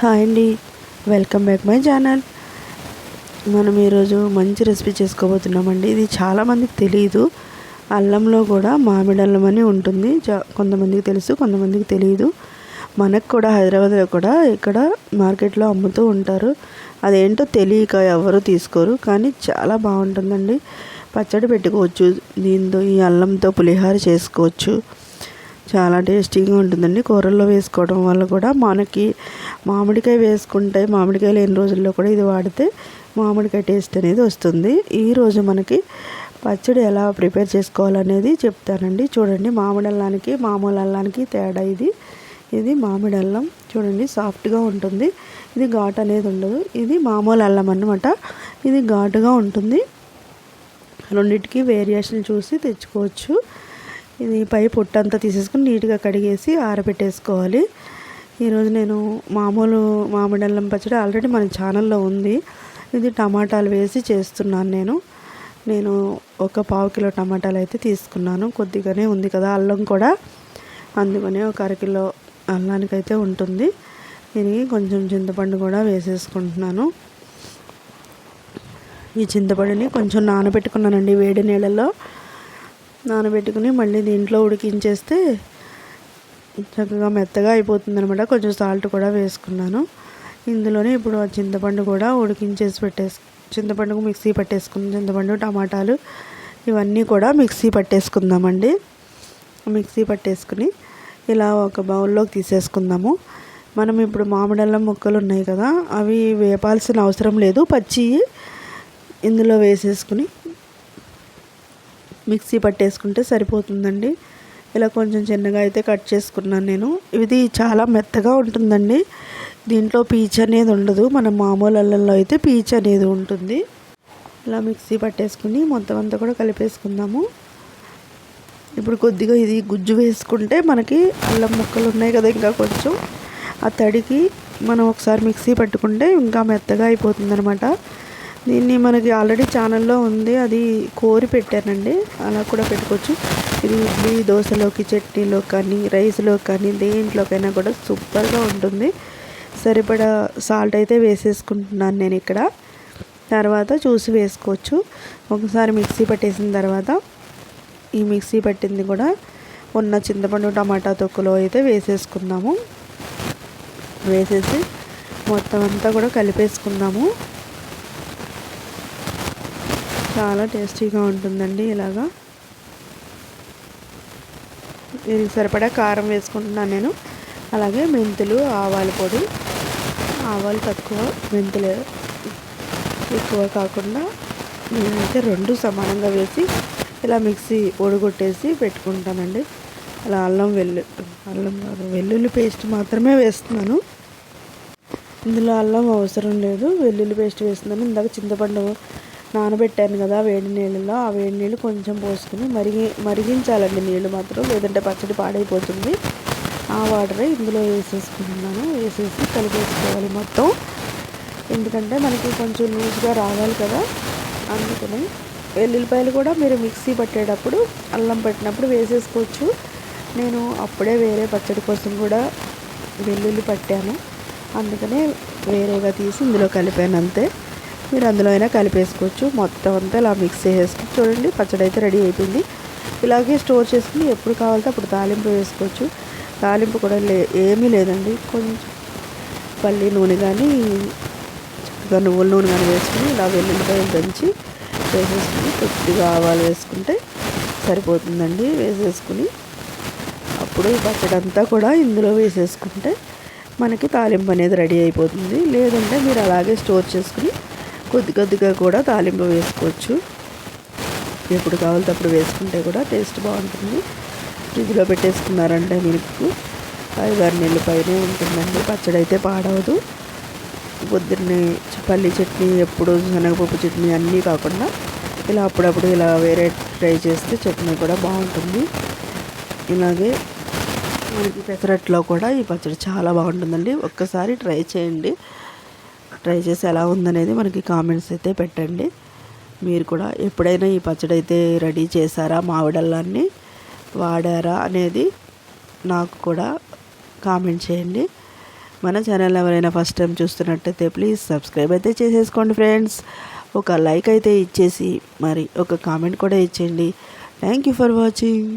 Hi అండి. Welcome back my channel. మనం ఈరోజు మంచి రెసిపీ చేసుకోబోతున్నామండి. ఇది చాలామందికి తెలియదు అల్లంలో కూడా మామిడి అల్లం అని ఉంటుంది. కొంతమందికి తెలుసు కొంతమందికి తెలియదు మనకు కూడా హైదరాబాద్లో కూడా ఇక్కడ మార్కెట్లో అమ్ముతూ ఉంటారు. అదేంటో తెలియక ఎవరు తీసుకోరు. కానీ చాలా బాగుంటుందండి. పచ్చడి పెట్టుకోవచ్చు. దీంతో ఈ అల్లంతో పులిహార చేసుకోవచ్చు. చాలా టేస్టీగా ఉంటుందండి. కూరల్లో వేసుకోవడం వల్ల కూడా మనకి మామిడికాయ వేసుకుంటే మామిడికాయ లేని రోజుల్లో కూడా ఇది వాడితే మామిడికాయ టేస్ట్ అనేది వస్తుంది. ఈరోజు మనకి పచ్చడి ఎలా ప్రిపేర్ చేసుకోవాలనేది చెప్తానండి. చూడండి మామిడి అల్లానికి మామూలు అల్లానికి తేడా ఇది. ఇది మామిడి అల్లం. చూడండి సాఫ్ట్గా ఉంటుంది. ఇది ఘాట్ అనేది ఉండదు. ఇది మామూలు అల్లం అన్నమాట. ఇది ఘాటుగా ఉంటుంది. రెండింటికి వేరియేషన్ చూసి తెచ్చుకోవచ్చు. ఇది పై పొట్టంతా తీసేసుకుని నీట్గా కడిగేసి ఆరబెట్టేసుకోవాలి. ఈరోజు నేను మామూలు మామిడి అల్లం పచ్చడి ఆల్రెడీ మన ఛానల్లో ఉంది. ఇది టమాటాలు వేసి చేస్తున్నాను నేను. నేను ఒక పావు కిలో టమాటాలు అయితే తీసుకున్నాను. కొద్దిగానే ఉంది కదా అల్లం కూడా. అందుకనే ఒక అరకిలో అల్లానికైతే ఉంటుంది. దీనికి కొంచెం చింతపండు కూడా వేసేసుకుంటున్నాను. ఈ చింతపండుని కొంచెం నానబెట్టుకున్నానండి వేడి నీళ్ళలో. నానబెట్టుకుని మళ్ళీ దీంట్లో ఉడికించేస్తే చక్కగా మెత్తగా అయిపోతుంది అనమాట కొంచెం సాల్ట్ కూడా వేసుకున్నాను. ఇందులోనే ఇప్పుడు ఆ చింతపండు కూడా ఉడికించేసి పెట్టేసి చింతపండుకు మిక్సీ పట్టేసుకుంది చింతపండు టమాటాలు ఇవన్నీ కూడా మిక్సీ పట్టేసుకుందామండి. మిక్సీ పట్టేసుకుని ఇలా ఒక బౌల్లోకి తీసేసుకుందాము. మనం ఇప్పుడు మామిడల్లం ముక్కలు ఉన్నాయి కదా అవి వేపాల్సిన అవసరం లేదు. పచ్చి ఇందులో వేసేసుకుని మిక్సీ పట్టేసుకుంటే సరిపోతుందండి. ఇలా కొంచెం చిన్నగా అయితే కట్ చేసుకున్నాను నేను. ఇది చాలా మెత్తగా ఉంటుందండి. దీంట్లో పీచ్ అనేది ఉండదు. మన మామూలు అల్లంలో అయితే పీచ్ అనేది ఉంటుంది. ఇలా మిక్సీ పట్టేసుకుని మొత్తం అంతా కూడా కలిపేసుకుందాము. ఇప్పుడు కొద్దిగా ఇది గుజ్జు వేసుకుంటే మనకి అల్లం ముక్కలు ఉన్నాయి కదా ఇంకా కొంచెం. ఆ తడికి మనం ఒకసారి మిక్సీ పట్టుకుంటే ఇంకా మెత్తగా అయిపోతుంది అనమాట దీన్ని మనకి ఆల్రెడీ ఛానల్లో ఉంది. అది కోరి పెట్టానండి. అలా కూడా పెట్టుకోవచ్చు. ఇది ఇడ్లీ దోశలోకి చట్నీలో కానీ రైస్లో కానీ దేంట్లోకైనా కూడా సూపర్గా ఉంటుంది. సరిపడా సాల్ట్ అయితే వేసేసుకుంటున్నాను నేను ఇక్కడ. తర్వాత చూసి వేసుకోవచ్చు. ఒకసారి మిక్సీ పట్టేసిన తర్వాత ఈ మిక్సీ పట్టింది కూడా ఉన్న చింతపండు టమాటా తొక్కులో అయితే వేసేసుకుందాము. వేసేసి మొత్తం అంతా కూడా కలిపేసుకుందాము. చాలా టేస్టీగా ఉంటుందండి ఇలాగా. దీనికి సరిపడా కారం వేసుకుంటున్నాను నేను. అలాగే మెంతులు ఆవాల పొడి. ఆవాలు తక్కువ మెంతులు ఎక్కువ కాకుండా నేనైతే రెండు సమానంగా వేసి ఇలా మిక్సీ ఒడగొట్టేసి పెట్టుకుంటానండి. అలా అల్లం వెల్లు అల్లం వెల్లుల్లి పేస్ట్ మాత్రమే వేస్తున్నాను. ఇందులో అల్లం అవసరం లేదు వెల్లుల్లి పేస్ట్ వేస్తున్నాను. ఇందాక చింతపండు నానబెట్టాను కదా వేడి నీళ్ళలో ఆ వేడి నీళ్ళు కొంచెం పోసుకుని మరిగి మరిగించాలండి నీళ్ళు మాత్రం. లేదంటే పచ్చడి పాడైపోతుంది. ఆ వాటరే ఇందులో వేసేసుకున్నాను వేసేసి కలిపేసుకోవాలి మొత్తం. ఎందుకంటే మనకి కొంచెం లూజ్గా రావాలి కదా. అందుకని వెల్లుల్లిపాయలు కూడా మీరు మిక్సీ పట్టేటప్పుడు అల్లం పట్టినప్పుడు వేసేసుకోవచ్చు. నేను అప్పుడే వేరే పచ్చడి కోసం కూడా వెల్లుల్లి పట్టాను. అందుకనే వేరేగా తీసి ఇందులో కలిపాను అంతే. మీరు అందులో అయినా కలిపేసుకోవచ్చు. మొత్తం అంతా ఇలా మిక్స్ చేసేసుకుని చూడండి పచ్చడి అయితే రెడీ అయిపోయింది. ఇలాగే స్టోర్ చేసుకుని ఎప్పుడు కావాలంటే అప్పుడు తాలింపు వేసుకోవచ్చు. తాలింపు కూడా లే ఏమీ లేదండి. కొంచెం పల్లి నూనె కానీ చక్కగా నువ్వుల నూనె కానీ వేసుకుని ఇలా వెల్లుల్లిపాయలు దంచి వేసేసుకుని కొద్దిగా ఆవాలు వేసుకుంటే సరిపోతుందండి వేసేసుకుని. అప్పుడు పచ్చడి అంతా కూడా ఇందులో వేసేసుకుంటే మనకి తాలింపు అనేది రెడీ అయిపోతుంది. లేదంటే మీరు అలాగే స్టోర్ చేసుకుని కొద్ది కొద్దిగా కూడా తాలింపు వేసుకోవచ్చు. ఎప్పుడు కావాలంటే అప్పుడు వేసుకుంటే కూడా టేస్ట్ బాగుంటుంది. ఫ్రిడ్జ్లో పెట్టేసుకున్నారంటే మీకు ఐదారు నెలల పైనే ఉంటుందండి. పచ్చడి అయితే పాడవదు. పొద్దున్నే పల్లి చట్నీ ఎప్పుడు శనగపప్పు చట్నీ అన్నీ కాకుండా ఇలా అప్పుడప్పుడు ఇలా వేరే ట్రై చేస్తే చట్నీ కూడా బాగుంటుంది. ఇలాగే మనకి పెసరట్లో కూడా ఈ పచ్చడి చాలా బాగుంటుందండి. ఒక్కసారి ట్రై చేయండి. ట్రై చేసి ఎలా ఉందనేది మనకి కామెంట్స్ అయితే పెట్టండి. మీరు కూడా ఎప్పుడైనా ఈ పచ్చడి అయితే రెడీ చేశారా మామిడల్లాన్ని వాడారా అనేది నాకు కూడా కామెంట్ చేయండి. మన ఛానల్ ఎవరైనా ఫస్ట్ టైం చూస్తున్నట్టయితే ప్లీజ్ సబ్స్క్రైబ్ అయితే చేసేసుకోండి ఫ్రెండ్స్. ఒక లైక్ అయితే ఇచ్చేసి మరి ఒక కామెంట్ కూడా ఇచ్చేయండి. Thank you for watching.